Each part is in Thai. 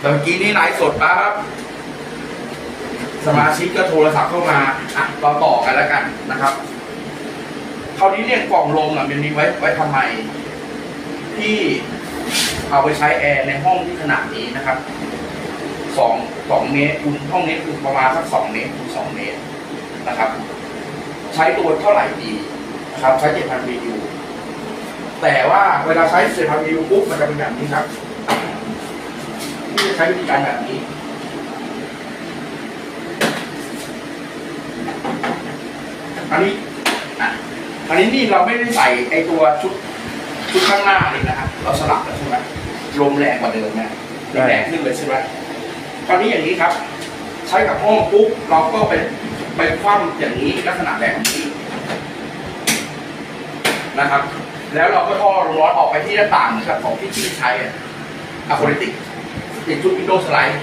แต่เมื่อกี้นี่ไลฟ์สดปั๊บสมาชิกก็โทรศัพท์เข้ามาอะเราต่อกันแล้วกันนะครับคราวนี้เนี่ยกล่องลมอะมันมีไว้ไว้ทำไม ที่เอาไปใช้แอร์ในห้องที่ขนาดนี้นะครับสองสองเมตรคูณห้องนี้คือประมาณสักสองเมตรคูณสองเมตรนะครับ ใช้ตัวเท่าไหร่ดีนะครับ ใช้เจ็ดพัน BTU แต่ว่าเวลาใช้เจ็ดพัน BTU ปุ๊บมันจะเป็นแบบนี้ครับ ที่จะใช้วิธีการแบบนี้อันนี้อันนี้นี่เราไม่ได้ใส่ไอตัวชุดชุดข้างหน้านี่นะครับเราสลับแล้วใช่ไหมลมแรงกว่าเดิมนะนี่แรงขึ้นเลยใช่ไหมคราวนี้อย่างนี้ครับ ใช้กับห้องปุ๊บเราก็ไปไปคว่ำอย่างนี้ลักษณะแบบนี้นะครับ แล้วเราก็ท่อร้อนออกไปที่หน้าต่างกับของที่ที่ใช้อะอะโคลิติก ติดชุดวินโดว์สไลด์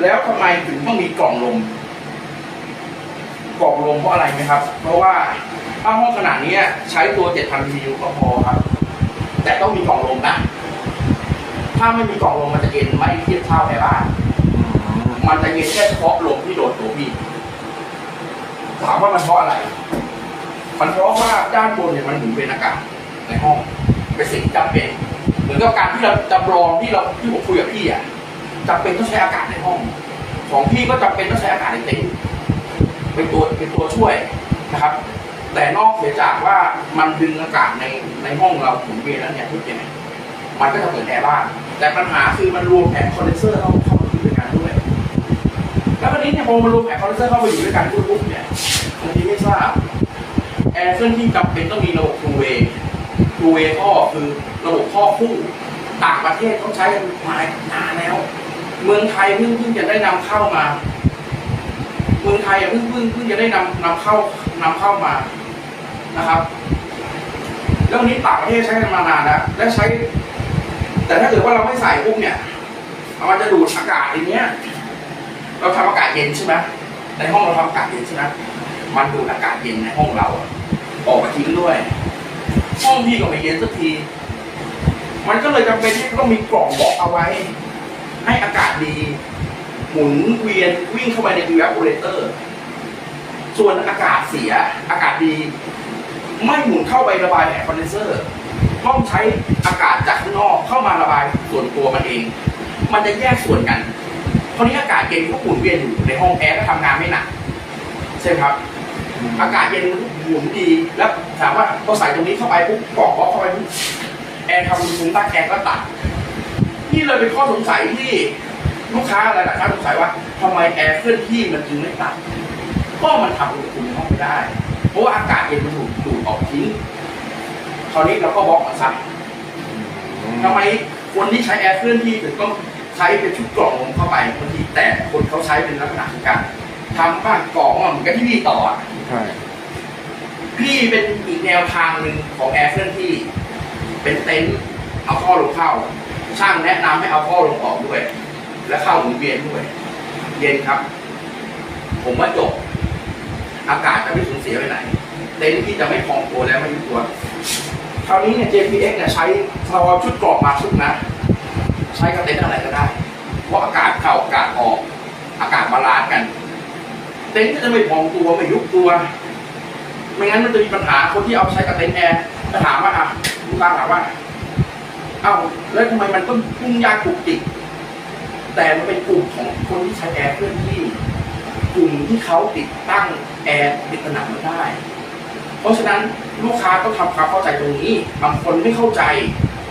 แล้วทำไมถึงต้องมีกล่องลม กล่องลมเพราะอะไรไหมครับ เพราะว่าถ้าห้องขนาดนี้ใช้ตัว 7,000 BTU ก็พอครับ แต่ต้องมีกล่องลมนะ ถ้าไม่มีกล่องลมมันจะเย็นไม่เทียบเท่าแอร์บ้าน มันจะเย็นแค่เฉพาะลมที่โดนตัวพี่ถามว่ามันเพราะอะไร มันเพราะว่าด้านบนเนี่ยมันหมุนเป็นอากาศในห้อง เป็นสิ่งจำเป็น เหมือนกับการที่เราจำลองที่เราที่ผมคุยกับพี่อะจำเป็นต้องใช้อากาศในห้อง ของพี่ก็จำเป็นต้องใช้อากาศในเต็นท์เป็นตัวเป็นตัวช่วยนะครับ แต่นอกเสียจากว่ามันดึงอากาศในในห้องเราหมุนเวียนแล้วเนี่ยทุกอย่างมันก็จะเปิดแอร์บ้านแต่ปัญหาคือมันรวมแผงคอนเดนเซอร์เข้าเข้ามาอยู่ด้วยกันด้วย แล้ววันนี้เนี่ยพอมารวมแผงคอนเดนเซอร์เข้ามาอยู่ด้วยกันปุ๊บเนี่ยบางทีไม่ทราบแอร์เครื่องที่จำเป็นต้องมีระบบ two way two way ท่อคือระบบท่อคู่ต่างประเทศเขาใช้กันมานานแล้ว เมืองไทยเพิ่งเพิ่งจะได้นำเข้ามา เมืองไทยเพิ่งเพิ่งเพิ่งจะได้นำนำเข้านำเข้ามานะครับแล้ววันนี้ต่างประเทศใช้กันมานานแล้วและใช้ แต่ถ้าเกิดว่าเราไม่ใส่ปุ๊บเนี่ยมันจะดูดอากาศอย่างเงี้ย เราทำอากาศเย็นใช่ไหมในห้องเราทำอากาศเย็นใช่ไหมมันดูดอากาศเย็นในห้องเราออกมาทิ้งด้วย ห้องพี่ก็ไม่เย็นสักที มันก็เลยจำเป็นที่ต้องมีกล่องบล็อกเอาไว้ ให้อากาศดี หมุนเวียนวิ่งเข้าไปใน evaporator ส่วนอากาศเสีย อากาศดี ไม่หมุนเข้าไประบายแอร์คอนเดนเซอร์ต้องใช้อากาศจากข้างนอกเข้ามาระบายส่วนตัวมันเอง มันจะแยกส่วนกันคราวนี้อากาศเย็นก็หมุนเวียนอยู่ในห้องแอร์ก็ทำงานไม่หนักใช่ไหมครับ อากาศเย็นหมุนดี แล้วถามว่าพอใส่ตรงนี้เข้าไปปุ๊บกรอกบล็อกเข้าไปปุ๊บแอร์ทำอุณหภูมิใต้แอร์ก็ตัด นี่เลยเป็นข้อสงสัยที่ลูกค้าหลายท่านสงสัยว่าทำไมแอร์เคลื่อนที่มันจึงไม่ตัด ก็มันทำอุณหภูมิในห้องไม่ได้ เพราะว่าอากาศเย็นมันถูกดูดออกทิ้งคราวนี้เราก็บล็อกมันซะทำไมคนที่ใช้แอร์เคลื่อนที่ถึงต้องใช้เป็นชุดกล่องลมเข้าไปบางทีแต่คนเขาใช้เป็นลักษณะของการทำบ้านกล่องเหมือนกับที่พี่ต่ออะ ใช่พี่เป็นอีกแนวทางหนึ่งของแอร์เคลื่อนที่ เป็นเต็นท์เอาท่อลงเข้า ช่างแนะนำให้เอาท่อลงออกด้วย และเข้าหมุนเวียนด้วย เย็นครับ ผมว่าจบ อากาศจะไม่สูญเสียไปไหน เต็นท์ที่จะไม่พองตัวแล้วไม่ยุบตัวคราวนี้เนี่ย JPX เนี่ยใช้เราเอาชุดกรอบมาชุดนะ ใช้กับเต็นท์อะไรก็ได้ เพราะอากาศเข้าอากาศออก อากาศบาลานซ์กัน เต็นท์ก็จะไม่พองตัวไม่ยุบตัว ไม่งั้นมันจะมีปัญหาคนที่เอาใช้กับเต็นท์แอร์จะถามว่าอะลูกค้าถามว่า เอ้าแล้วทำไมมันต้องพุ่งยากปลุกจิกแต่มันเป็นกลุ่มของคนที่ใช้แอร์เคลื่อนที่กลุ่มที่เขาติดตั้งแอร์ติดผนังไม่ได้ เพราะฉะนั้นลูกค้าต้องทำความเข้าใจตรงนี้ บางคนไม่เข้าใจ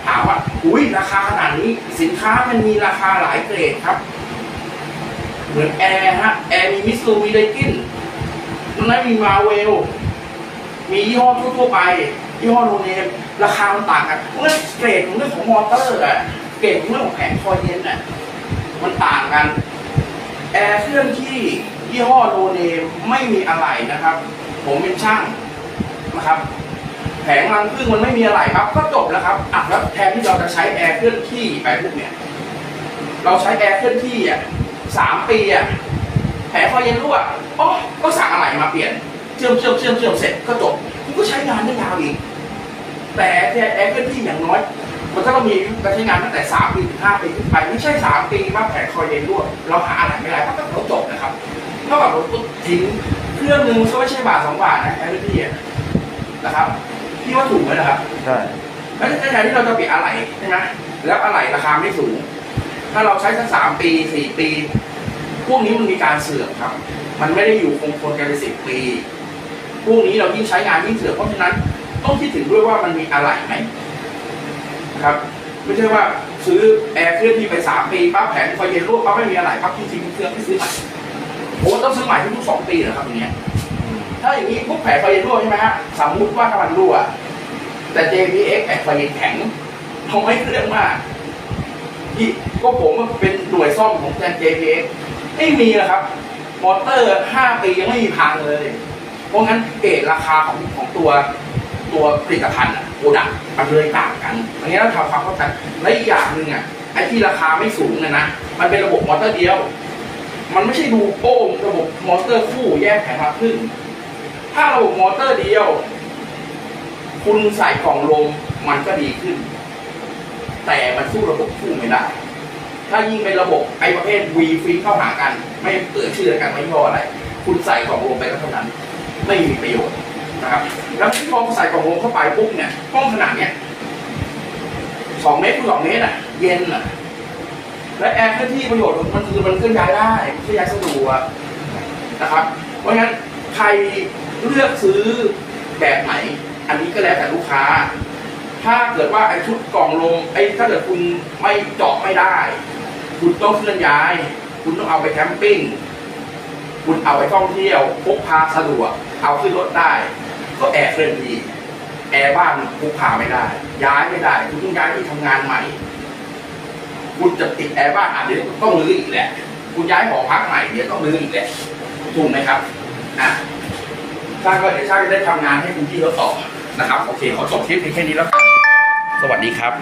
ถามว่า อุ้ยราคาขนาดนี้ สินค้ามันมีราคาหลายเกรดครับ เหมือนแอร์ฮะ แอร์มีมิสซูมีไดกินนั้นมีมาเวล มียี่ห้อทั่วๆไป ยี่ห้อโนเนม ราคามันต่างกันเพราะฉะนั้นเกรดของเรื่องของมอเตอร์อะเกรดของเรื่องของแผงคอยเย็นอะมันต่างกัน แอร์เคลื่อนที่ยี่ห้อโนเนมไม่มีอะไรนะครับ ผมเป็นช่างนะครับ แผงรังพึ่งมันไม่มีอะไรครับ ก็จบแล้วครับอะแล้วแทนที่เราจะใช้แอร์เคลื่อนที่ไปพวกเนี้ยเราใช้แอร์เคลื่อนที่อะ สามปีอะแผงคอยเย็นรั่วอ๋อก็สั่งอะไรมาเปลี่ยนเชื่อมเชื่อมเชื่อมเชื่อมเสร็จก็จบคุณก็ใช้งานได้ยาวอีก แต่แอร์เคลื่อนที่อย่างน้อย มันก็ต้องมีการใช้งานตั้งแต่สามปีถึงห้าปีขึ้นไปไม่ใช่สามปีมาแผงคอยเย็นรั่วเราหาอะไรไม่ได้เพราะก็จบนะครับเท่ากับเราทิ้งเครื่องหนึ่งก็ไม่ใช่บาทสองบาทนะแค่พี่อะนะครับพี่ว่าถูกไหมนะครับใช่แล้วในแทนที่เราจะเปลี่ยนอะไหล่ใช่ไหมแล้วอะไหล่ราคาไม่สูง ถ้าเราใช้สักสามปีสี่ปี พวกนี้มันมีการเสื่อมครับ มันไม่ได้อยู่คงทนกันเป็นสิบปี พวกนี้เรายิ่งใช้งานยิ่งเสื่อมเพราะฉะนั้นต้องคิดถึงด้วยว่ามันมีอะไหล่ไหมครับไม่ใช่ว่าซื้อแอร์เครื่องที่ไปสามปีปั๊บแผงไฟเย็นรั่วปั๊บไม่มีอะไหล่ปั๊บทิ้งทิ้งเครื่องไม่ซื้อใหม่โอ้ต้องซื้อใหม่ทุกสองปีเหรอครับอย่างเงี้ยถ้าอย่างนี้พวกแผงไฟเย็นรั่วใช่ไหมฮะสมมติว่าถ้ามันรั่ว แต่ JPX แผงไฟเย็นแข็งทำให้เครื่องมาก ที่ก็ผมเป็นหน่วยซ่อมของแทน JPX ไม่มีนะครับ มอเตอร์ 5 ปียังไม่มีพังเลย เพราะงั้นเกรดราคาของของตัวตัวผลิตภัณฑ์อะโปรดักมันเลยต่างกันอันนี้เราทำความเข้าใจและอีกอย่างหนึ่งอะไอ้ที่ราคาไม่สูงนะนะมันเป็นระบบมอเตอร์เดียว มันไม่ใช่ดูโป้งระบบมอเตอร์คู่แยกแผงมาครึ่งถ้าระบบมอเตอร์เดียว คุณใส่กล่องลมมันก็ดีขึ้น แต่มันสู้ระบบคู่ไม่ได้ ถ้ายิ่งเป็นระบบไอ้ประเภทวีฟีเข้าหากัน ไม่เปิดชื่อกันไม่ย่ออะไร คุณใส่กล่องลมไปก็เท่านั้น ไม่มีประโยชน์นะครับ แล้วที่พอใส่กล่องลมเข้าไปปุ๊บเนี่ยห้องขนาดเนี้ยสองเมตรคูณสองเมตรอะ เย็นอะ และแอร์เคลื่อนที่ประโยชน์มันคือมันเคลื่อนย้ายได้เคลื่อนย้ายสะดวกนะครับ เพราะงั้นใครเลือกซื้อแบบไหน อันนี้ก็แล้วแต่ลูกค้า ถ้าเกิดว่าไอ้ชุดกล่องลมไอ้ถ้าเกิดคุณไม่เจาะไม่ได้ คุณต้องเคลื่อนย้าย คุณต้องเอาไปแคมปิ้งคุณเอาไปท่องเที่ยวพกพาสะดวก เอาขึ้นรถได้ ก็แอร์เคลื่อนที่แอร์บ้านพกพาไม่ได้ ย้ายไม่ได้ คุณต้องย้ายที่ทำงานใหม่ คุณจะติดแอร์บ้านอะเดี๋ยวต้องรื้ออีกแหละคุณย้ายหอพักใหม่เดี๋ยวต้องรื้ออีกแหละถูกไหมครับอะช่างก็เดี๋ยวช่างจะได้ทำงานให้คุณพี่เขาต่อนะครับ โอเคขอจบคลิปเพียงแค่นี้แล้วกันส วัสดีครับ